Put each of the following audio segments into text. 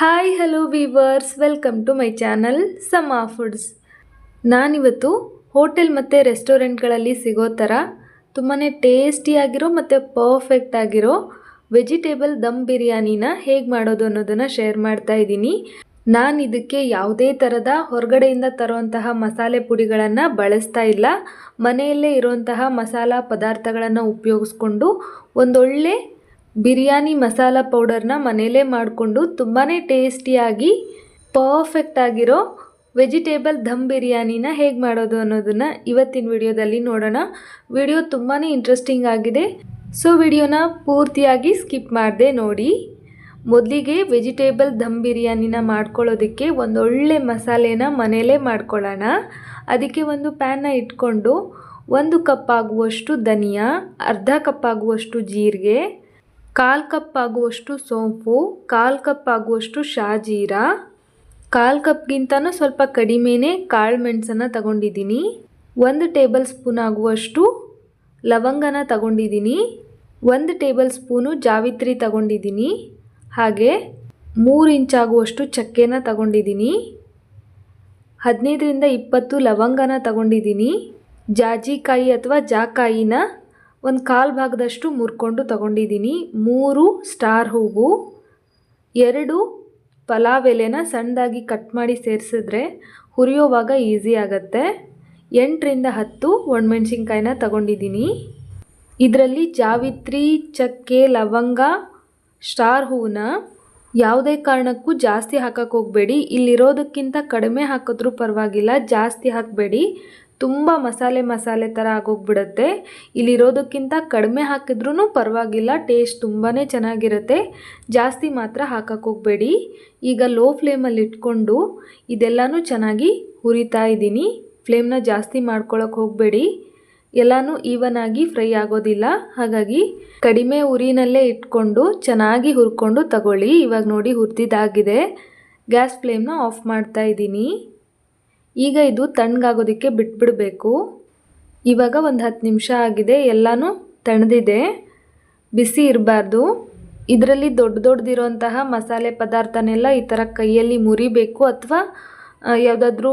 Hi hello viewers welcome to my channel Sama foods ನಾನಿವತ್ತು hotel ಮತ್ತು ರೆಸ್ಟೋರೆಂಟ್ಗಳಲ್ಲಿ ಸಿಗೋ ಥರ ತುಂಬಾ ಟೇಸ್ಟಿಯಾಗಿರೋ ಮತ್ತು ಪರ್ಫೆಕ್ಟ್ ಆಗಿರೋ ವೆಜಿಟೇಬಲ್ ದಮ್ ಬಿರಿಯಾನಿನ ಹೇಗೆ ಮಾಡೋದು ಅನ್ನೋದನ್ನು ಶೇರ್ ಮಾಡ್ತಾ ಇದ್ದೀನಿ. ನಾನು ಇದಕ್ಕೆ ಯಾವುದೇ ಥರದ ಹೊರಗಡೆಯಿಂದ ತರುವಂತಹ ಮಸಾಲೆ ಪುಡಿಗಳನ್ನು ಬಳಸ್ತಾ ಇಲ್ಲ. ಮನೆಯಲ್ಲೇ ಇರುವಂತಹ ಮಸಾಲ ಪದಾರ್ಥಗಳನ್ನು ಉಪಯೋಗಿಸ್ಕೊಂಡು ಒಂದೊಳ್ಳೆ ಬಿರಿಯಾನಿ ಮಸಾಲ ಪೌಡರ್ನ ಮನೆಯಲ್ಲೇ ಮಾಡಿಕೊಂಡು ತುಂಬಾ ಟೇಸ್ಟಿಯಾಗಿ ಪರ್ಫೆಕ್ಟ್ ಆಗಿರೋ ವೆಜಿಟೇಬಲ್ ಧಮ್ ಬಿರಿಯಾನಿನ ಹೇಗೆ ಮಾಡೋದು ಅನ್ನೋದನ್ನು ಇವತ್ತಿನ ವಿಡಿಯೋದಲ್ಲಿ ನೋಡೋಣ. ವಿಡಿಯೋ ತುಂಬಾ ಇಂಟ್ರೆಸ್ಟಿಂಗ್ ಆಗಿದೆ. ಸೊ ವಿಡಿಯೋನ ಪೂರ್ತಿಯಾಗಿ ಸ್ಕಿಪ್ ಮಾಡದೆ ನೋಡಿ. ಮೊದಲಿಗೆ ವೆಜಿಟೇಬಲ್ ಧಮ್ ಬಿರಿಯಾನಿನ ಮಾಡ್ಕೊಳ್ಳೋದಕ್ಕೆ ಒಂದೊಳ್ಳೆ ಮಸಾಲೆನ ಮನೆಯಲ್ಲೇ ಮಾಡ್ಕೊಳ್ಳೋಣ. ಅದಕ್ಕೆ ಒಂದು ಪ್ಯಾನ್ನ ಇಟ್ಕೊಂಡು ಒಂದು ಕಪ್ ಆಗುವಷ್ಟು ಧನಿಯಾ, ಅರ್ಧ ಕಪ್ ಆಗುವಷ್ಟು ಜೀರಿಗೆ ಕಾಲು ಕಪ್ ಆಗುವಷ್ಟು ಸೋಂಪು ಕಾಲ್ ಕಪ್ ಆಗುವಷ್ಟು ಶಾಜೀರ. ಕಾಲು ಕಪ್ಗಿಂತನೂ ಸ್ವಲ್ಪ ಕಡಿಮೆನೇ ಕಾಳು ಮೆಣಸನ್ನು ತಗೊಂಡಿದ್ದೀನಿ. ಒಂದು ಟೇಬಲ್ ಸ್ಪೂನ್ ಆಗುವಷ್ಟು ಲವಂಗನ ತಗೊಂಡಿದ್ದೀನಿ. ಒಂದು ಟೇಬಲ್ ಸ್ಪೂನು ಜಾವಿತ್ರಿ ತಗೊಂಡಿದ್ದೀನಿ. ಹಾಗೆ ಮೂರು ಇಂಚಾಗುವಷ್ಟು ಚಕ್ಕೆನ ತಗೊಂಡಿದ್ದೀನಿ. ಹದಿನೈದರಿಂದ ಇಪ್ಪತ್ತು ಲವಂಗನ ತಗೊಂಡಿದ್ದೀನಿ. ಜಾಜಿಕಾಯಿ ಅಥವಾ ಜಾಕಾಯಿನ ಒಂದು ಕಾಲು ಭಾಗದಷ್ಟು ಮುರ್ಕೊಂಡು ತಗೊಂಡಿದ್ದೀನಿ ಮೂರು ಸ್ಟಾರ್ ಹೂವು, ಎರಡು ಪಲಾವ್ ಎಲೆನ ಸಣ್ಣದಾಗಿ ಕಟ್ ಮಾಡಿ ಸೇರಿಸಿದ್ರೆ ಹುರಿಯೋವಾಗ ಈಸಿ ಆಗುತ್ತೆ. ಎಂಟರಿಂದ ಹತ್ತು ಒಣಮೆಣ್ಸಿನ್ಕಾಯಿನ ತಗೊಂಡಿದ್ದೀನಿ ಇದರಲ್ಲಿ ಜಾವಿತ್ರಿ, ಚಕ್ಕೆ, ಲವಂಗ, ಸ್ಟಾರ್ ಹೂವನ್ನ ಯಾವುದೇ ಕಾರಣಕ್ಕೂ ಜಾಸ್ತಿ ಹಾಕೋಕ್ಕೆ ಹೋಗಬೇಡಿ. ಇಲ್ಲಿರೋದಕ್ಕಿಂತ ಕಡಿಮೆ ಹಾಕಿದ್ರೂ ಪರವಾಗಿಲ್ಲ, ಜಾಸ್ತಿ ಹಾಕಬೇಡಿ. ತುಂಬ ಮಸಾಲೆ ಮಸಾಲೆ ಥರ ಆಗೋಗ್ಬಿಡುತ್ತೆ. ಇಲ್ಲಿರೋದಕ್ಕಿಂತ ಕಡಿಮೆ ಹಾಕಿದ್ರೂ ಪರವಾಗಿಲ್ಲ, ಟೇಸ್ಟ್ ತುಂಬಾ ಚೆನ್ನಾಗಿರುತ್ತೆ. ಜಾಸ್ತಿ ಮಾತ್ರ ಹಾಕೋಕ್ಕೋಗ್ಬೇಡಿ ಈಗ ಲೋ ಫ್ಲೇಮಲ್ಲಿ ಇಟ್ಕೊಂಡು ಇದೆಲ್ಲನೂ ಚೆನ್ನಾಗಿ ಹುರಿತಾ ಇದ್ದೀನಿ. ಫ್ಲೇಮ್ನ ಜಾಸ್ತಿ ಮಾಡ್ಕೊಳಕ್ಕೆ ಹೋಗಬೇಡಿ. ಎಲ್ಲನೂ ಈವನ್ ಆಗಿ ಫ್ರೈ ಆಗೋದಿಲ್ಲ. ಹಾಗಾಗಿ ಕಡಿಮೆ ಉರಿನಲ್ಲೇ ಇಟ್ಕೊಂಡು ಚೆನ್ನಾಗಿ ಹುರ್ಕೊಂಡು ತಗೊಳ್ಳಿ. ಇವಾಗ ನೋಡಿ ಹುರಿದಿದ್ದಾಗಿದೆ. ಗ್ಯಾಸ್ ಫ್ಲೇಮ್ನ ಆಫ್ ಮಾಡ್ತಾ ಇದ್ದೀನಿ. ಈಗ ಇದು ತಣ್ಣಗಾಗೋದಕ್ಕೆ ಬಿಟ್ಬಿಡಬೇಕು. ಇವಾಗ ಒಂದು ಹತ್ತು ನಿಮಿಷ ಆಗಿದೆ, ಎಲ್ಲನೂ ತಣ್ಣದಿದೆ ಬಿಸಿ ಇರಬಾರ್ದು. ಇದರಲ್ಲಿ ದೊಡ್ಡ ದೊಡ್ಡದಿರೋಂತಹ ಮಸಾಲೆ ಪದಾರ್ಥನೆಲ್ಲ ಈ ಥರ ಕೈಯಲ್ಲಿ ಮುರಿಬೇಕು ಅಥವಾ ಯಾವುದಾದ್ರೂ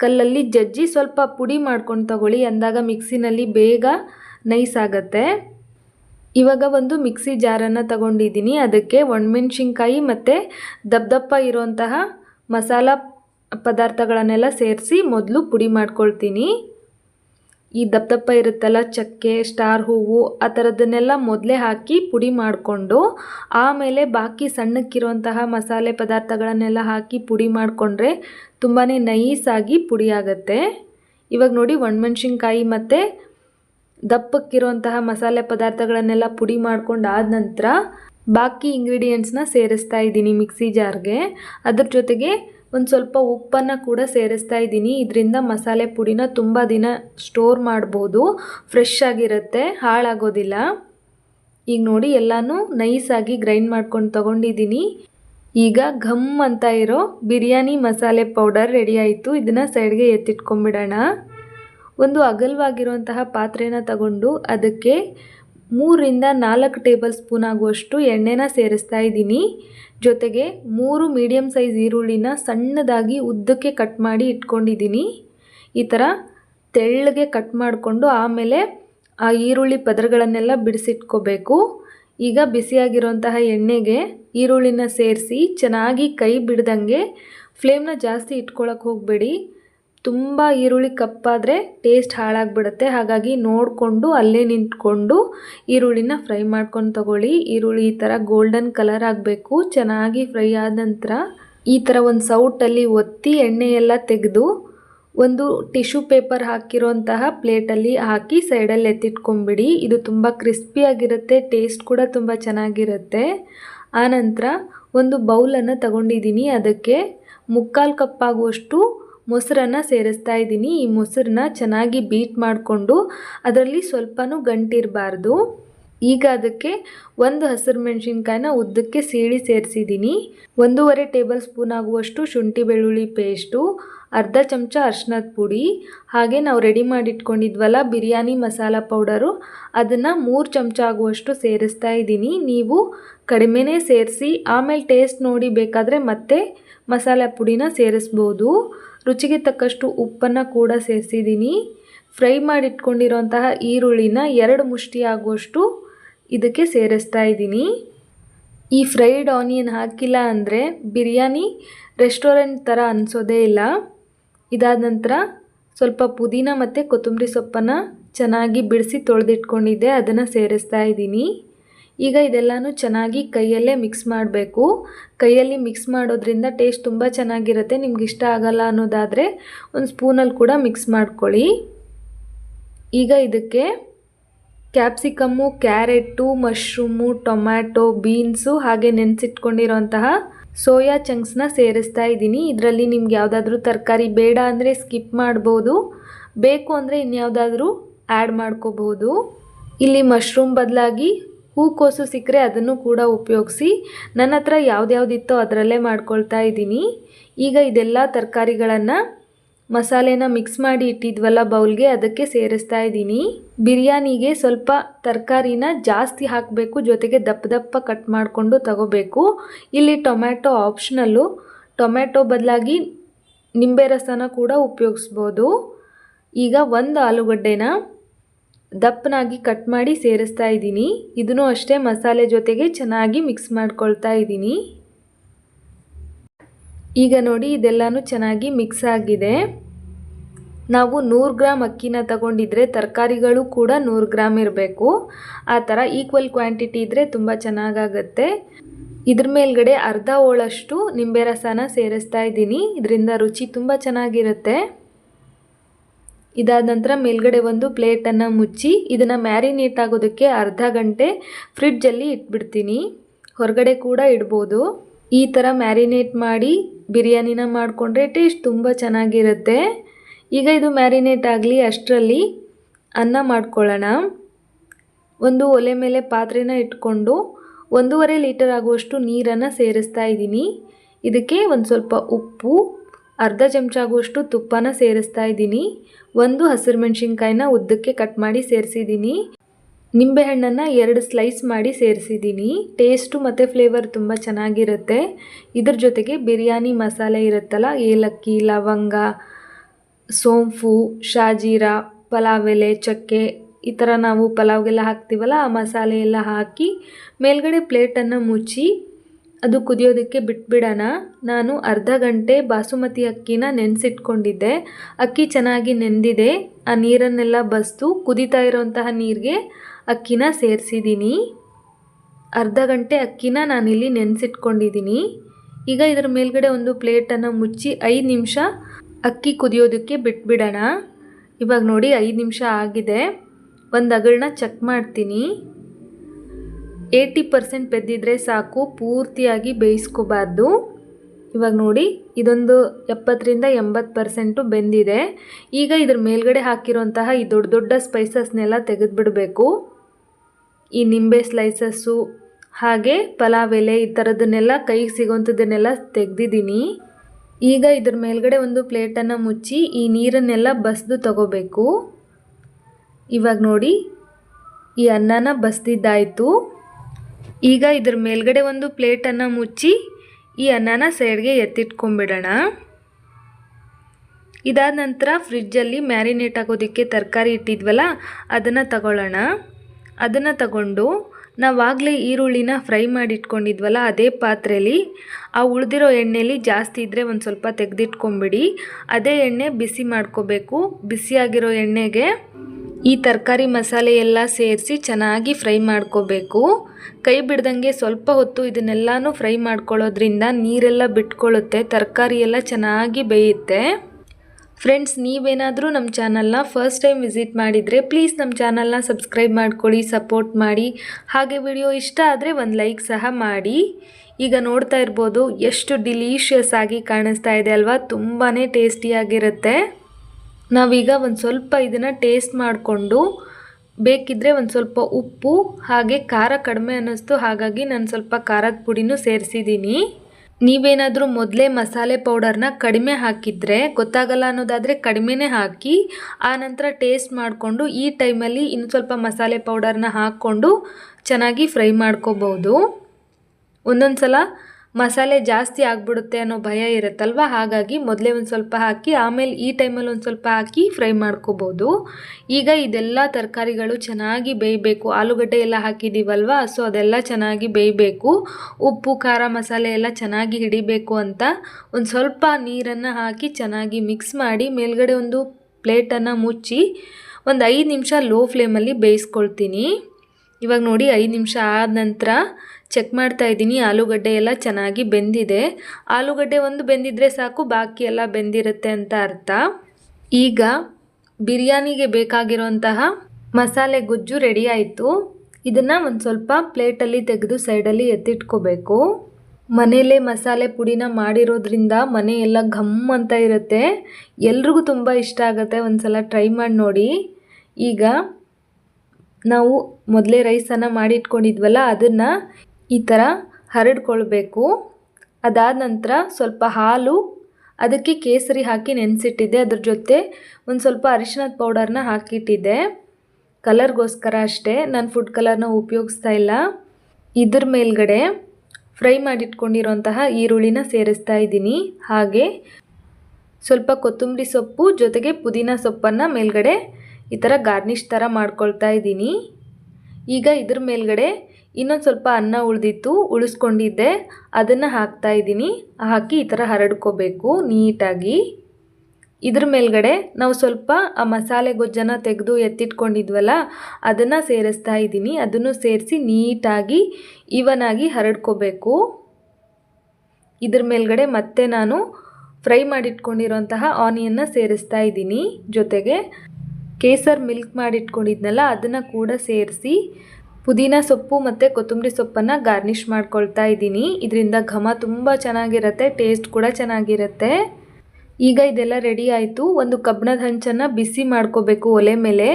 ಕಲ್ಲಲ್ಲಿ ಜಜ್ಜಿ ಸ್ವಲ್ಪ ಪುಡಿ ಮಾಡ್ಕೊಂಡು ತಗೊಳ್ಳಿ ಅಂದಾಗ ಮಿಕ್ಸಿನಲ್ಲಿ ಬೇಗ ನೈಸ್ ಆಗುತ್ತೆ ಇವಾಗ ಒಂದು ಮಿಕ್ಸಿ ಜಾರನ್ನು ತಗೊಂಡಿದ್ದೀನಿ. ಅದಕ್ಕೆ ಒಣಮೆಣ್ಸಿನ್ಕಾಯಿ ಮತ್ತು ದಪ್ಪ ದಪ್ಪ ಇರೋಂತಹ ಮಸಾಲ ಪದಾರ್ಥಗಳನ್ನೆಲ್ಲ ಸೇರಿಸಿ ಮೊದಲು ಪುಡಿ ಮಾಡ್ಕೊಳ್ತೀನಿ. ಈ ದಪ್ಪ ದಪ್ಪ ಇರುತ್ತಲ್ಲ, ಚಕ್ಕೆ, ಸ್ಟಾರ್ ಹೂವು, ಆ ಥರದನ್ನೆಲ್ಲ ಮೊದಲೇ ಹಾಕಿ ಪುಡಿ ಮಾಡಿಕೊಂಡು, ಆಮೇಲೆ ಬಾಕಿ ಸಣ್ಣಕ್ಕಿರುವಂತಹ ಮಸಾಲೆ ಪದಾರ್ಥಗಳನ್ನೆಲ್ಲ ಹಾಕಿ ಪುಡಿ ಮಾಡಿಕೊಂಡ್ರೆ ತುಂಬಾ ನೈಸಾಗಿ ಪುಡಿ ಆಗುತ್ತೆ. ಇವಾಗ ನೋಡಿ ಒಣಮೆಣ್ಸಿನ್ಕಾಯಿ ಮತ್ತು ದಪ್ಪಕ್ಕಿರುವಂತಹ ಮಸಾಲೆ ಪದಾರ್ಥಗಳನ್ನೆಲ್ಲ ಪುಡಿ ಮಾಡ್ಕೊಂಡು ಆದ ನಂತರ ಬಾಕಿ ಇಂಗ್ರೀಡಿಯೆಂಟ್ಸ್ನ ಸೇರಿಸ್ತಾ ಇದ್ದೀನಿ ಮಿಕ್ಸಿ ಜಾರ್ಗೆ. ಅದ್ರ ಜೊತೆಗೆ ಒಂದು ಸ್ವಲ್ಪ ಉಪ್ಪನ್ನು ಕೂಡ ಸೇರಿಸ್ತಾ ಇದ್ದೀನಿ. ಇದರಿಂದ ಮಸಾಲೆ ಪುಡಿನ ತುಂಬ ದಿನ ಸ್ಟೋರ್ ಮಾಡ್ಬೋದು. ಫ್ರೆಶ್ ಆಗಿರುತ್ತೆ, ಹಾಳಾಗೋದಿಲ್ಲ. ಈಗ ನೋಡಿ, ಎಲ್ಲನೂ ನೈಸಾಗಿ ಗ್ರೈಂಡ್ ಮಾಡ್ಕೊಂಡು ತೊಗೊಂಡಿದ್ದೀನಿ. ಈಗ ಘಮ್ ಅಂತ ಇರೋ ಬಿರಿಯಾನಿ ಮಸಾಲೆ ಪೌಡರ್ ರೆಡಿ ಆಯಿತು. ಇದನ್ನು ಸೈಡ್ಗೆ ಎತ್ತಿಟ್ಕೊಂಬಿಡೋಣ ಒಂದು ಅಗಲವಾಗಿರುವಂತಹ ಪಾತ್ರೆನ ತಗೊಂಡು ಅದಕ್ಕೆ ಮೂರರಿಂದ ನಾಲ್ಕು ಟೇಬಲ್ ಸ್ಪೂನ್ ಆಗುವಷ್ಟು ಎಣ್ಣೆನ ಸೇರಿಸ್ತಾ ಇದ್ದೀನಿ. ಜೊತೆಗೆ ಮೂರು ಮೀಡಿಯಮ್ ಸೈಜ್ ಈರುಳ್ಳಿನ ಸಣ್ಣದಾಗಿ ಉದ್ದಕ್ಕೆ ಕಟ್ ಮಾಡಿ ಇಟ್ಕೊಂಡಿದ್ದೀನಿ. ಈ ಥರ ತೆಳ್ಳಗೆ ಕಟ್ ಮಾಡಿಕೊಂಡು ಆಮೇಲೆ ಆ ಈರುಳ್ಳಿ ಪದರಗಳನ್ನೆಲ್ಲ ಬಿಡಿಸಿಟ್ಕೋಬೇಕು. ಈಗ ಬಿಸಿಯಾಗಿರೋಂತಹ ಎಣ್ಣೆಗೆ ಈರುಳ್ಳಿನ ಸೇರಿಸಿ ಚೆನ್ನಾಗಿ ಕೈ ಬಿಡ್ದಂಗೆ ಫ್ಲೇಮ್ನ ಜಾಸ್ತಿ ಇಟ್ಕೊಳಕ್ಕೆ ಹೋಗಬೇಡಿ. ತುಂಬ ಈರುಳ್ಳಿ ಕಪ್ಪಾದರೆ ಟೇಸ್ಟ್ ಹಾಳಾಗ್ಬಿಡುತ್ತೆ. ಹಾಗಾಗಿ ನೋಡಿಕೊಂಡು, ಅಲ್ಲೇ ನಿಂತ್ಕೊಂಡು ಈರುಳ್ಳಿನ ಫ್ರೈ ಮಾಡ್ಕೊಂಡು ತಗೊಳ್ಳಿ. ಈರುಳ್ಳಿ ಈ ಥರ ಗೋಲ್ಡನ್ ಕಲರ್ ಆಗಬೇಕು. ಚೆನ್ನಾಗಿ ಫ್ರೈ ಆದ ನಂತರ ಈ ಥರ ಒಂದು ಸೌಟಲ್ಲಿ ಒತ್ತಿ ಎಣ್ಣೆ ಎಲ್ಲ ತೆಗೆದು ಒಂದು ಟಿಶ್ಯೂ ಪೇಪರ್ ಹಾಕಿರೋಂತಹ ಪ್ಲೇಟಲ್ಲಿ ಹಾಕಿ ಸೈಡಲ್ಲಿ ಎತ್ತಿಟ್ಕೊಂಬಿಡಿ ಇದು ತುಂಬ ಕ್ರಿಸ್ಪಿಯಾಗಿರುತ್ತೆ ಟೇಸ್ಟ್ ಕೂಡ ತುಂಬ ಚೆನ್ನಾಗಿರುತ್ತೆ. ಆನಂತರ ಒಂದು ಬೌಲನ್ನು ತಗೊಂಡಿದ್ದೀನಿ. ಅದಕ್ಕೆ ಮುಕ್ಕಾಲು ಕಪ್ಪಾಗುವಷ್ಟು ಮೊಸರನ್ನು ಸೇರಿಸ್ತಾ ಇದ್ದೀನಿ. ಈ ಮೊಸರನ್ನ ಚೆನ್ನಾಗಿ ಬೀಟ್ ಮಾಡಿಕೊಂಡು ಅದರಲ್ಲಿ ಸ್ವಲ್ಪನೂ ಗಂಟಿರಬಾರ್ದು. ಈಗ ಅದಕ್ಕೆ ಒಂದು ಹಸಿರು ಮೆಣಸಿನ್ಕಾಯಿನ ಉದ್ದಕ್ಕೆ ಸೀಳಿ ಸೇರಿಸಿದ್ದೀನಿ. ಒಂದೂವರೆ ಟೇಬಲ್ ಸ್ಪೂನ್ ಆಗುವಷ್ಟು ಶುಂಠಿ ಬೆಳ್ಳುಳ್ಳಿ ಪೇಸ್ಟು, ಅರ್ಧ ಚಮಚ ಅರ್ಶಿನದ ಪುಡಿ, ಹಾಗೆ ನಾವು ರೆಡಿ ಮಾಡಿಟ್ಕೊಂಡಿದ್ವಲ್ಲ ಬಿರಿಯಾನಿ ಮಸಾಲ ಪೌಡರು, ಅದನ್ನು ಮೂರು ಚಮಚ ಆಗುವಷ್ಟು ಸೇರಿಸ್ತಾ ಇದ್ದೀನಿ. ನೀವು ಕಡಿಮೆನೇ ಸೇರಿಸಿ, ಆಮೇಲೆ ಟೇಸ್ಟ್ ನೋಡಿ ಬೇಕಾದರೆ ಮತ್ತೆ ಮಸಾಲೆ ಪುಡಿನ ಸೇರಿಸ್ಬೋದು. ರುಚಿಗೆ ತಕ್ಕಷ್ಟು ಉಪ್ಪನ್ನು ಕೂಡ ಸೇರಿಸಿದ್ದೀನಿ. ಫ್ರೈ ಮಾಡಿಟ್ಕೊಂಡಿರೋಂತಹ ಈರುಳ್ಳಿನ ಎರಡು ಮುಷ್ಟಿ ಆಗುವಷ್ಟು ಇದಕ್ಕೆ ಸೇರಿಸ್ತಾ ಇದ್ದೀನಿ. ಈ ಫ್ರೈಡ್ ಆನಿಯನ್ ಹಾಕಿಲ್ಲ ಅಂದರೆ ಬಿರಿಯಾನಿ ರೆಸ್ಟೋರೆಂಟ್ ಥರ ಅನಿಸೋದೇ ಇಲ್ಲ. ಇದಾದ ನಂತರ ಸ್ವಲ್ಪ ಪುದೀನ ಮತ್ತು ಕೊತ್ತಂಬರಿ ಸೊಪ್ಪನ್ನು ಚೆನ್ನಾಗಿ ಬಿಡಿಸಿ ತೊಳೆದಿಟ್ಕೊಂಡಿದ್ದೆ, ಅದನ್ನು ಸೇರಿಸ್ತಾ ಇದ್ದೀನಿ. ಈಗ ಇದೆಲ್ಲನೂ ಚೆನ್ನಾಗಿ ಕೈಯಲ್ಲೇ ಮಿಕ್ಸ್ ಮಾಡಬೇಕು. ಕೈಯಲ್ಲಿ ಮಿಕ್ಸ್ ಮಾಡೋದ್ರಿಂದ ಟೇಸ್ಟ್ ತುಂಬ ಚೆನ್ನಾಗಿರುತ್ತೆ. ನಿಮ್ಗೆ ಇಷ್ಟ ಆಗಲ್ಲ ಅನ್ನೋದಾದರೆ ಒಂದು ಸ್ಪೂನಲ್ಲಿ ಕೂಡ ಮಿಕ್ಸ್ ಮಾಡ್ಕೊಳ್ಳಿ. ಈಗ ಇದಕ್ಕೆ capsicum carrot mushroom tomato beans ಹಾಗೆ ನೆನೆಸಿಟ್ಕೊಂಡಿರೋಂತಹ ಸೋಯಾ ಚಂಕ್ಸ್ನ ಸೇರಿಸ್ತಾ ಇದ್ದೀನಿ. ಇದರಲ್ಲಿ ನಿಮ್ಗೆ ಯಾವುದಾದ್ರೂ ತರಕಾರಿ ಬೇಡ ಅಂದರೆ ಸ್ಕಿಪ್ ಮಾಡ್ಬೋದು. ಬೇಕು ಅಂದರೆ ಇನ್ಯಾವುದಾದ್ರೂ ಆ್ಯಡ್ ಮಾಡ್ಕೋಬೋದು. ಇಲ್ಲಿ ಮಶ್ರೂಮ್ ಬದಲಾಗಿ ಹೂಕೋಸು ಸಿಕ್ಕರೆ ಅದನ್ನು ಕೂಡ ಉಪಯೋಗಿಸಿ ನನ್ನ ಹತ್ರ ಯಾವ್ದ್ಯಾವ್ದಿತ್ತೋ ಅದರಲ್ಲೇ ಮಾಡ್ಕೊಳ್ತಾ ಇದ್ದೀನಿ. ಈಗ ಇದೆಲ್ಲ ತರಕಾರಿಗಳನ್ನು ಮಸಾಲೆನ ಮಿಕ್ಸ್ ಮಾಡಿ ಇಟ್ಟಿದ್ವಲ್ಲ ಬೌಲ್ಗೆ ಅದಕ್ಕೆ ಸೇರಿಸ್ತಾ ಇದ್ದೀನಿ. ಬಿರಿಯಾನಿಗೆ ಸ್ವಲ್ಪ ತರಕಾರಿನ ಜಾಸ್ತಿ ಹಾಕಬೇಕು, ಜೊತೆಗೆ ದಪ್ಪ ದಪ್ಪ ಕಟ್ ಮಾಡಿಕೊಂಡು ತಗೋಬೇಕು. ಇಲ್ಲಿ ಟೊಮ್ಯಾಟೊ ಆಪ್ಷನಲ್ಲು ಟೊಮ್ಯಾಟೊ ಬದಲಾಗಿ ನಿಂಬೆ ರಸನ ಕೂಡ ಉಪಯೋಗಿಸ್ಬೋದು. ಈಗ ಒಂದು ಆಲೂಗಡ್ಡೆನ ದಪ್ಪನಾಗಿ ಕಟ್ ಮಾಡಿ ಸೇರಿಸ್ತಾ ಇದ್ದೀನಿ. ಇದನ್ನು ಅಷ್ಟೇ ಮಸಾಲೆ ಜೊತೆಗೆ ಚೆನ್ನಾಗಿ ಮಿಕ್ಸ್ ಮಾಡ್ಕೊಳ್ತಾ ಇದ್ದೀನಿ. ಈಗ ನೋಡಿ ಇದೆಲ್ಲನೂ ಚೆನ್ನಾಗಿ ಮಿಕ್ಸ್ ಆಗಿದೆ. ನಾವು ನೂರು ಗ್ರಾಮ್ ಅಕ್ಕಿನ ತಗೊಂಡಿದ್ರೆ ತರಕಾರಿಗಳು ಕೂಡ ನೂರು ಗ್ರಾಮ್ ಇರಬೇಕು. ಆ ಥರ ಈಕ್ವಲ್ ಕ್ವಾಂಟಿಟಿ ಇದ್ದರೆ ತುಂಬ ಚೆನ್ನಾಗಾಗತ್ತೆ. ಇದ್ರ ಮೇಲ್ಗಡೆ ಅರ್ಧ ಹೋಳಷ್ಟು ನಿಂಬೆ ರಸನ ಸೇರಿಸ್ತಾ ಇದ್ದೀನಿ. ಇದರಿಂದ ರುಚಿ ತುಂಬ ಚೆನ್ನಾಗಿರುತ್ತೆ. ಇದಾದ ನಂತರ ಮೇಲ್ಗಡೆ ಒಂದು ಪ್ಲೇಟನ್ನು ಮುಚ್ಚಿ ಇದನ್ನು ಮ್ಯಾರಿನೇಟ್ ಆಗೋದಕ್ಕೆ ಅರ್ಧ ಗಂಟೆ ಫ್ರಿಡ್ಜಲ್ಲಿ ಇಟ್ಬಿಡ್ತೀನಿ. ಹೊರಗಡೆ ಕೂಡ ಇಡ್ಬೋದು. ಈ ಥರ ಮ್ಯಾರಿನೇಟ್ ಮಾಡಿ ಬಿರಿಯಾನಿನ ಮಾಡಿಕೊಂಡ್ರೆ ಟೇಸ್ಟ್ ತುಂಬ ಚೆನ್ನಾಗಿರುತ್ತೆ. ಈಗ ಇದು ಮ್ಯಾರಿನೇಟ್ ಆಗಲಿ ಅಷ್ಟರಲ್ಲಿ ಅನ್ನ ಮಾಡ್ಕೊಳ್ಳೋಣ. ಒಂದು ಒಲೆ ಮೇಲೆ ಪಾತ್ರೆನ ಇಟ್ಕೊಂಡು ಒಂದೂವರೆ ಲೀಟರ್ ಆಗುವಷ್ಟು ನೀರನ್ನು ಸೇರಿಸ್ತಾ ಇದ್ದೀನಿ. ಇದಕ್ಕೆ ಒಂದು ಸ್ವಲ್ಪ ಉಪ್ಪು ಅರ್ಧ ಚಮಚ ಆಗುವಷ್ಟು ತುಪ್ಪನ ಸೇರಿಸ್ತಾ ಇದ್ದೀನಿ. ಒಂದು ಹಸಿರು ಮೆಣಸಿನ್ಕಾಯಿನ ಉದ್ದಕ್ಕೆ ಕಟ್ ಮಾಡಿ ಸೇರಿಸಿದ್ದೀನಿ. ನಿಂಬೆಹಣ್ಣನ್ನು ಎರಡು ಸ್ಲೈಸ್ ಮಾಡಿ ಸೇರಿಸಿದ್ದೀನಿ. ಟೇಸ್ಟು ಮತ್ತು ಫ್ಲೇವರ್ ತುಂಬ ಚೆನ್ನಾಗಿರುತ್ತೆ. ಇದ್ರ ಜೊತೆಗೆ ಬಿರಿಯಾನಿ ಮಸಾಲೆ ಇರುತ್ತಲ್ಲ, ಏಲಕ್ಕಿ, ಲವಂಗ, ಸೋಂಪು, ಶಾಜೀರಾ ಪಲಾವ್ ಎಲೆ ಚಕ್ಕೆ, ಈ ಥರ ನಾವು ಪಲಾವ್ಗೆಲ್ಲ ಹಾಕ್ತೀವಲ್ಲ, ಆ ಮಸಾಲೆ ಎಲ್ಲ ಹಾಕಿ ಮೇಲ್ಗಡೆ ಪ್ಲೇಟನ್ನು ಮುಚ್ಚಿ ಅದು ಕುದಿಯೋದಕ್ಕೆ ಬಿಟ್ಬಿಡೋಣ. ನಾನು ಅರ್ಧ ಗಂಟೆ ಬಾಸುಮತಿ ಅಕ್ಕಿನ ನೆನೆಸಿಟ್ಕೊಂಡಿದ್ದೆ. ಅಕ್ಕಿ ಚೆನ್ನಾಗಿ ನೆಂದಿದೆ. ಆ ನೀರನ್ನೆಲ್ಲ ಬಸ್ದು ಕುದೀತಾ ಇರೋಂತಹ ನೀರಿಗೆ ಅಕ್ಕಿನ ಸೇರಿಸಿದ್ದೀನಿ ಅರ್ಧ ಗಂಟೆ ಅಕ್ಕಿನ ನಾನಿಲ್ಲಿ ನೆನೆಸಿಟ್ಕೊಂಡಿದ್ದೀನಿ ಈಗ ಇದರ ಮೇಲ್ಗಡೆ ಒಂದು ಪ್ಲೇಟನ್ನು ಮುಚ್ಚಿ ಐದು ನಿಮಿಷ ಅಕ್ಕಿ ಕುದಿಯೋದಕ್ಕೆ ಬಿಟ್ಬಿಡೋಣ. ಇವಾಗ ನೋಡಿ ಐದು ನಿಮಿಷ ಆಗಿದೆ. ಒಂದು ಅಗಳನ್ನ ಚೆಕ್ ಮಾಡ್ತೀನಿ. ಏಯ್ಟಿ ಪರ್ಸೆಂಟ್ ಬೆದ್ದಿದ್ರೆ ಸಾಕು, ಪೂರ್ತಿಯಾಗಿ ಬೇಯಿಸ್ಕೋಬಾರ್ದು. ಇವಾಗ ನೋಡಿ, ಇದೊಂದು ಎಪ್ಪತ್ತರಿಂದ ಎಂಬತ್ತು ಪರ್ಸೆಂಟು ಬೆಂದಿದೆ. ಈಗ ಇದ್ರ ಮೇಲ್ಗಡೆ ಹಾಕಿರೋಂತಹ ಈ ದೊಡ್ಡ ದೊಡ್ಡ ಸ್ಪೈಸಸ್ನೆಲ್ಲ ತೆಗೆದುಬಿಡಬೇಕು. ಈ ನಿಂಬೆ ಸ್ಲೈಸಸ್ಸು ಹಾಗೆ ಪಲಾವ್ ಎಲೆ ಈ ಥರದನ್ನೆಲ್ಲ ಕೈಗೆ ಸಿಗೋಂಥದ್ದನ್ನೆಲ್ಲ ತೆಗೆದಿದ್ದೀನಿ. ಈಗ ಇದ್ರ ಮೇಲ್ಗಡೆ ಒಂದು ಪ್ಲೇಟನ್ನು ಮುಚ್ಚಿ ಈ ನೀರನ್ನೆಲ್ಲ ಬಸ್ದು ತಗೋಬೇಕು. ಇವಾಗ ನೋಡಿ, ಈ ಅನ್ನನ ಬಸ್ದಿದ್ದಾಯಿತು. ಈಗ ಇದ್ರ ಮೇಲ್ಗಡೆ ಒಂದು ಪ್ಲೇಟನ್ನು ಮುಚ್ಚಿ ಈ ಅನ್ನನ ಸೈಡ್ಗೆ ಎತ್ತಿಟ್ಕೊಂಡ್ಬಿಡೋಣ. ಇದಾದ ನಂತರ ಫ್ರಿಜ್ಜಲ್ಲಿ ಮ್ಯಾರಿನೇಟ್ ಆಗೋದಕ್ಕೆ ತರಕಾರಿ ಇಟ್ಟಿದ್ವಲ್ಲ, ಅದನ್ನು ತಗೊಳ್ಳೋಣ. ಅದನ್ನು ತಗೊಂಡು ನಾವಾಗಲೇ ಈರುಳ್ಳಿನ ಫ್ರೈ ಮಾಡಿಟ್ಕೊಂಡಿದ್ವಲ್ಲ, ಅದೇ ಪಾತ್ರೆಯಲ್ಲಿ ಆ ಉಳಿದಿರೋ ಎಣ್ಣೆಲಿ ಜಾಸ್ತಿ ಇದ್ದರೆ ಒಂದು ಸ್ವಲ್ಪ ತೆಗೆದಿಟ್ಕೊಂಬಿಡಿ. ಅದೇ ಎಣ್ಣೆ ಬಿಸಿ ಮಾಡ್ಕೋಬೇಕು. ಬಿಸಿಯಾಗಿರೋ ಎಣ್ಣೆಗೆ ಈ ತರಕಾರಿ ಮಸಾಲೆ ಎಲ್ಲ ಸೇರಿಸಿ ಚೆನ್ನಾಗಿ ಫ್ರೈ ಮಾಡ್ಕೋಬೇಕು. ಕೈ ಬಿಡ್ದಂಗೆ ಸ್ವಲ್ಪ ಹೊತ್ತು ಇದನ್ನೆಲ್ಲನೂ ಫ್ರೈ ಮಾಡ್ಕೊಳ್ಳೋದ್ರಿಂದ ನೀರೆಲ್ಲ ಬಿಟ್ಕೊಳ್ಳುತ್ತೆ, ತರಕಾರಿ ಎಲ್ಲ ಚೆನ್ನಾಗಿ ಬೇಯುತ್ತೆ. ಫ್ರೆಂಡ್ಸ್ ನೀವೇನಾದರೂ ನಮ್ಮ ಚಾನಲ್ನ ಫಸ್ಟ್ ಟೈಮ್ ವಿಸಿಟ್ ಮಾಡಿದರೆ ಪ್ಲೀಸ್ ನಮ್ಮ ಚಾನಲ್ನ ಸಬ್ಸ್ಕ್ರೈಬ್ ಮಾಡ್ಕೊಳ್ಳಿ ಸಪೋರ್ಟ್ ಮಾಡಿ. ಹಾಗೆ ವಿಡಿಯೋ ಇಷ್ಟ ಆದರೆ ಒಂದು ಲೈಕ್ ಸಹ ಮಾಡಿ. ಈಗ ನೋಡ್ತಾ ಇರ್ಬೋದು ಎಷ್ಟು ಡಿಲೀಷಿಯಸ್ ಆಗಿ ಕಾಣಿಸ್ತಾ ಇದೆ ಅಲ್ವಾ ತುಂಬಾ ಟೇಸ್ಟಿಯಾಗಿರುತ್ತೆ ನಾವೀಗ ಒಂದು ಸ್ವಲ್ಪ ಇದನ್ನು ಟೇಸ್ಟ್ ಮಾಡಿಕೊಂಡು ಬೇಕಿದ್ದರೆ ಒಂದು ಸ್ವಲ್ಪ ಉಪ್ಪು, ಹಾಗೆ ಖಾರ ಕಡಿಮೆ ಅನ್ನಿಸ್ತು, ಹಾಗಾಗಿ ನಾನು ಸ್ವಲ್ಪ ಖಾರದ ಪುಡಿನೂ ಸೇರಿಸಿದ್ದೀನಿ ನೀವೇನಾದರೂ ಮೊದಲೇ ಮಸಾಲೆ ಪೌಡರ್ನ ಕಡಿಮೆ ಹಾಕಿದರೆ, ಗೊತ್ತಾಗಲ್ಲ ಅನ್ನೋದಾದರೆ ಕಡಿಮೆನೇ ಹಾಕಿ ಆನಂತರ ಟೇಸ್ಟ್ ಮಾಡಿಕೊಂಡು ಈ ಟೈಮಲ್ಲಿ ಇನ್ನು ಸ್ವಲ್ಪ ಮಸಾಲೆ ಪೌಡರ್ನ ಹಾಕ್ಕೊಂಡು ಚೆನ್ನಾಗಿ ಫ್ರೈ ಮಾಡ್ಕೋಬೋದು. ಒಂದೊಂದು ಸಲ ಮಸಾಲೆ ಜಾಸ್ತಿ ಆಗಿಬಿಡುತ್ತೆ ಅನ್ನೋ ಭಯ ಇರುತ್ತಲ್ವ? ಹಾಗಾಗಿ ಮೊದಲೇ ಒಂದು ಸ್ವಲ್ಪ ಹಾಕಿ, ಆಮೇಲೆ ಈ ಟೈಮಲ್ಲಿ ಒಂದು ಸ್ವಲ್ಪ ಹಾಕಿ ಫ್ರೈ ಮಾಡ್ಕೋಬೋದು. ಈಗ ಇದೆಲ್ಲ ತರಕಾರಿಗಳು ಚೆನ್ನಾಗಿ ಬೇಯಬೇಕು. ಆಲೂಗಡ್ಡೆ ಎಲ್ಲ ಹಾಕಿದ್ದೀವಲ್ವ ಸೊ ಅದೆಲ್ಲ ಚೆನ್ನಾಗಿ ಬೇಯಬೇಕು. ಉಪ್ಪು, ಖಾರ ಮಸಾಲೆ ಎಲ್ಲ ಚೆನ್ನಾಗಿ ಹಿಡಿಬೇಕು ಅಂತ ಒಂದು ಸ್ವಲ್ಪ ನೀರನ್ನು ಹಾಕಿ ಚೆನ್ನಾಗಿ ಮಿಕ್ಸ್ ಮಾಡಿ ಮೇಲ್ಗಡೆ ಒಂದು ಪ್ಲೇಟನ್ನು ಮುಚ್ಚಿ ಒಂದು ಐದು ನಿಮಿಷ ಲೋ ಫ್ಲೇಮಲ್ಲಿ ಬೇಯಿಸ್ಕೊಳ್ತೀನಿ. ಇವಾಗ ನೋಡಿ ಐದು ನಿಮಿಷ ಆದ ನಂತರ ಚೆಕ್ ಮಾಡ್ತಾ ಇದ್ದೀನಿ. ಆಲೂಗಡ್ಡೆ ಎಲ್ಲ ಚೆನ್ನಾಗಿ ಬೆಂದಿದೆ. ಆಲೂಗಡ್ಡೆ ಒಂದು ಬೆಂದಿದ್ರೆ ಸಾಕು, ಬಾಕಿ ಎಲ್ಲ ಬೆಂದಿರುತ್ತೆ ಅಂತ ಅರ್ಥ. ಈಗ ಬಿರಿಯಾನಿಗೆ ಬೇಕಾಗಿರುವಂತಹ ಮಸಾಲೆ ಗುಜ್ಜು ರೆಡಿ ಆಯಿತು. ಇದನ್ನು ಒಂದು ಸ್ವಲ್ಪ ಪ್ಲೇಟಲ್ಲಿ ತೆಗೆದು ಸೈಡಲ್ಲಿ ಎತ್ತಿಟ್ಕೋಬೇಕು. ಮನೆಯಲ್ಲೇ ಮಸಾಲೆ ಪುಡಿನ ಮಾಡಿರೋದ್ರಿಂದ ಮನೆ ಎಲ್ಲ ಘಮ್ ಅಂತ ಇರುತ್ತೆ. ಎಲ್ರಿಗೂ ತುಂಬ ಇಷ್ಟ ಆಗುತ್ತೆ ಒಂದು ಸಲ ಟ್ರೈ ಮಾಡಿ ನೋಡಿ. ಈಗ ನಾವು ಮೊದಲೇ ರೈಸನ್ನು ಮಾಡಿಟ್ಕೊಂಡಿದ್ವಲ್ಲ, ಅದನ್ನು ಈ ಥರ ಹರಡ್ಕೊಳ್ಬೇಕು. ಅದಾದ ನಂತರ ಸ್ವಲ್ಪ ಹಾಲು, ಅದಕ್ಕೆ ಕೇಸರಿ ಹಾಕಿ ನೆನೆಸಿಟ್ಟಿದ್ದೆ. ಅದ್ರ ಜೊತೆ ಒಂದು ಸ್ವಲ್ಪ ಅರಿಶಿನದ ಪೌಡರ್ನ ಹಾಕಿಟ್ಟಿದ್ದೆ. ಕಲರ್ಗೋಸ್ಕರ ಅಷ್ಟೇ. ನಾನು ಫುಡ್ ಕಲರ್ನ ಉಪಯೋಗಿಸ್ತಾ ಇಲ್ಲ. ಇದ್ರ ಮೇಲ್ಗಡೆ ಫ್ರೈ ಮಾಡಿಟ್ಕೊಂಡಿರುವಂತಹ ಈರುಳ್ಳಿನ ಸೇರಿಸ್ತಾ ಇದ್ದೀನಿ. ಹಾಗೆ ಸ್ವಲ್ಪ ಕೊತ್ತಂಬರಿ ಸೊಪ್ಪು, ಜೊತೆಗೆ ಪುದೀನ ಸೊಪ್ಪನ್ನು ಮೇಲ್ಗಡೆ ಈ ಥರ ಗಾರ್ನಿಷ್ ಥರ ಮಾಡ್ಕೊಳ್ತಾ ಇದ್ದೀನಿ. ಈಗ ಇದ್ರ ಮೇಲ್ಗಡೆ ಇನ್ನೊಂದು ಸ್ವಲ್ಪ ಅನ್ನ ಉಳಿದಿತ್ತು, ಉಳಿಸ್ಕೊಂಡಿದ್ದೆ. ಅದನ್ನು ಹಾಕ್ತಾ ಇದ್ದೀನಿ. ಹಾಕಿ ಈ ಥರ ಹರಡ್ಕೋಬೇಕು ನೀಟಾಗಿ. ಇದ್ರ ಮೇಲ್ಗಡೆ ನಾವು ಸ್ವಲ್ಪ ಆ ಮಸಾಲೆ ಗೊಜ್ಜನ್ನು ತೆಗೆದು ಎತ್ತಿಟ್ಕೊಂಡಿದ್ವಲ್ಲ, ಅದನ್ನು ಸೇರಿಸ್ತಾ ಇದ್ದೀನಿ. ಅದನ್ನು ಸೇರಿಸಿ ನೀಟಾಗಿ ಇವನಾಗಿ ಹರಡ್ಕೋಬೇಕು. ಇದ್ರ ಮೇಲ್ಗಡೆ ಮತ್ತೆ ನಾನು ಫ್ರೈ ಮಾಡಿಟ್ಕೊಂಡಿರೋಂತಹ ಆನಿಯನ್ನ ಸೇರಿಸ್ತಾ ಇದ್ದೀನಿ ಜೊತೆಗೆ. ಕೇಸರ್ ಮಿಲ್ಕ್ ಮಾಡಿಟ್ಕೊಂಡಿದ್ನಲ್ಲ, ಅದನ್ನು ಕೂಡ ಸೇರಿಸಿ ಪುದೀನ ಸೊಪ್ಪು ಮತ್ತು ಕೊತ್ತಂಬರಿ ಸೊಪ್ಪನ್ನು ಗಾರ್ನಿಷ್ ಮಾಡ್ಕೊಳ್ತಾ ಇದ್ದೀನಿ. ಇದರಿಂದ ಘಮ ತುಂಬ ಚೆನ್ನಾಗಿರುತ್ತೆ, ಟೇಸ್ಟ್ ಕೂಡ ಚೆನ್ನಾಗಿರುತ್ತೆ. ಈಗ ಇದೆಲ್ಲ ರೆಡಿ ಆಯಿತು. ಒಂದು ಕಬ್ಬಣದ ಹಂಚನ್ನು ಬಿಸಿ ಮಾಡ್ಕೋಬೇಕು ಒಲೆ ಮೇಲೆ.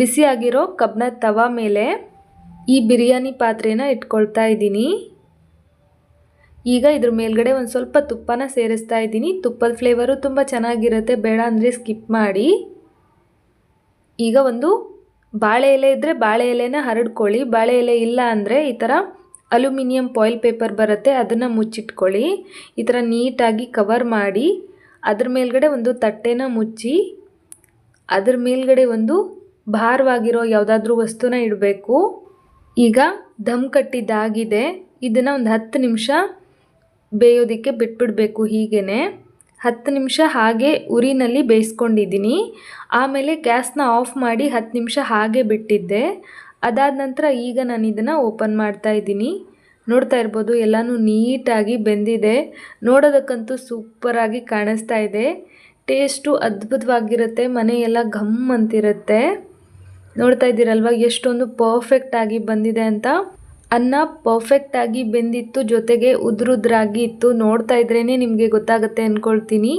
ಬಿಸಿ ಆಗಿರೋ ಕಬ್ಬಣದ ತವ ಮೇಲೆ ಈ ಬಿರಿಯಾನಿ ಪಾತ್ರೆನ ಇಟ್ಕೊಳ್ತಾ ಇದ್ದೀನಿ. ಈಗ ಇದ್ರ ಮೇಲ್ಗಡೆ ಒಂದು ಸ್ವಲ್ಪ ತುಪ್ಪನ ಸೇರಿಸ್ತಾ ಇದ್ದೀನಿ. ತುಪ್ಪದ ಫ್ಲೇವರು ತುಂಬ ಚೆನ್ನಾಗಿರುತ್ತೆ. ಬೇಡ ಅಂದರೆ ಸ್ಕಿಪ್ ಮಾಡಿ. ಈಗ ಒಂದು ಬಾಳೆ ಎಲೆ ಇದ್ದರೆ ಬಾಳೆ ಎಲೆನ ಹರಡ್ಕೊಳ್ಳಿ. ಬಾಳೆ ಎಲೆ ಇಲ್ಲ ಅಂದರೆ ಈ ಥರ ಅಲ್ಯೂಮಿನಿಯಂ ಪಾಯಿಲ್ ಪೇಪರ್ ಬರುತ್ತೆ, ಅದನ್ನು ಮುಚ್ಚಿಟ್ಕೊಳ್ಳಿ. ಈ ಥರ ನೀಟಾಗಿ ಕವರ್ ಮಾಡಿ, ಅದ್ರ ಮೇಲ್ಗಡೆ ಒಂದು ತಟ್ಟೆನ ಮುಚ್ಚಿ, ಅದ್ರ ಮೇಲ್ಗಡೆ ಒಂದು ಭಾರವಾಗಿರೋ ಯಾವುದಾದ್ರೂ ವಸ್ತುನ ಇಡಬೇಕು. ಈಗ ದಮ್ ಕಟ್ಟಿದ್ದಾಗಿದೆ. ಇದನ್ನು ಒಂದು ಹತ್ತು ನಿಮಿಷ ಬೇಯೋದಕ್ಕೆ ಬಿಟ್ಬಿಡಬೇಕು ಹೀಗೇ ಹತ್ತು ನಿಮಿಷ ಹಾಗೆ ಉರಿನಲ್ಲಿ ಬೇಯಿಸ್ಕೊಂಡಿದ್ದೀನಿ. ಆಮೇಲೆ ಗ್ಯಾಸ್ನ ಆಫ್ ಮಾಡಿ ಹತ್ತು ನಿಮಿಷ ಹಾಗೆ ಬಿಟ್ಟಿದ್ದೆ. ಅದಾದ ನಂತರ ಈಗ ನಾನು ಇದನ್ನು ಓಪನ್ ಮಾಡ್ತಾ ಇದ್ದೀನಿ. ನೋಡ್ತಾ ಇರ್ಬೋದು, ಎಲ್ಲನೂ ನೀಟಾಗಿ ಬೆಂದಿದೆ. ನೋಡೋದಕ್ಕಂತೂ ಸೂಪರಾಗಿ ಕಾಣಿಸ್ತಾ ಇದೆ. ಟೇಸ್ಟು ಅದ್ಭುತವಾಗಿರುತ್ತೆ, ಮನೆಯೆಲ್ಲ ಘಮ್ ಅಂತಿರುತ್ತೆ. ನೋಡ್ತಾ ಇದ್ದೀರಲ್ವ, ಎಷ್ಟೊಂದು ಪರ್ಫೆಕ್ಟಾಗಿ ಬಂದಿದೆ ಅಂತ. ಅನ್ನ ಪರ್ಫೆಕ್ಟಾಗಿ ಬೆಂದಿತ್ತು, ಜೊತೆಗೆ ಉದ್ರುದ್ರಾಗಿ ಇತ್ತು. ನೋಡ್ತಾ ಇದ್ರೇ ನಿಮಗೆ ಗೊತ್ತಾಗುತ್ತೆ ಅಂದ್ಕೊಳ್ತೀನಿ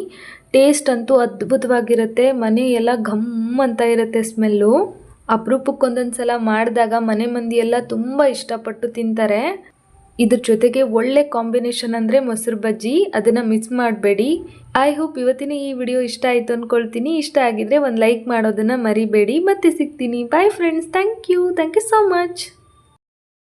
ಟೇಸ್ಟ್ ಅಂತೂ ಅದ್ಭುತವಾಗಿರುತ್ತೆ. ಮನೆ ಎಲ್ಲ ಘಮ್ ಅಂತ ಇರುತ್ತೆ ಸ್ಮೆಲ್ಲು ಅಪರೂಪಕ್ಕೊಂದೊಂದು ಸಲ ಮಾಡಿದಾಗ ಮನೆ ಮಂದಿ ಎಲ್ಲ ತುಂಬ ಇಷ್ಟಪಟ್ಟು ತಿಂತಾರೆ. ಇದ್ರ ಜೊತೆಗೆ ಒಳ್ಳೆ ಕಾಂಬಿನೇಷನ್ ಅಂದರೆ ಮೊಸರು ಬಜ್ಜಿ. ಅದನ್ನು ಮಿಸ್ ಮಾಡಬೇಡಿ. ಐ ಹೋಪ್ ಇವತ್ತಿನ ಈ ವಿಡಿಯೋ ಇಷ್ಟ ಆಯಿತು ಅಂದ್ಕೊಳ್ತೀನಿ ಇಷ್ಟ ಆಗಿದ್ರೆ ಒಂದು ಲೈಕ್ ಮಾಡೋದನ್ನು ಮರಿಬೇಡಿ. ಮತ್ತೆ ಸಿಗ್ತೀನಿ. Bye friends thank you thank you so much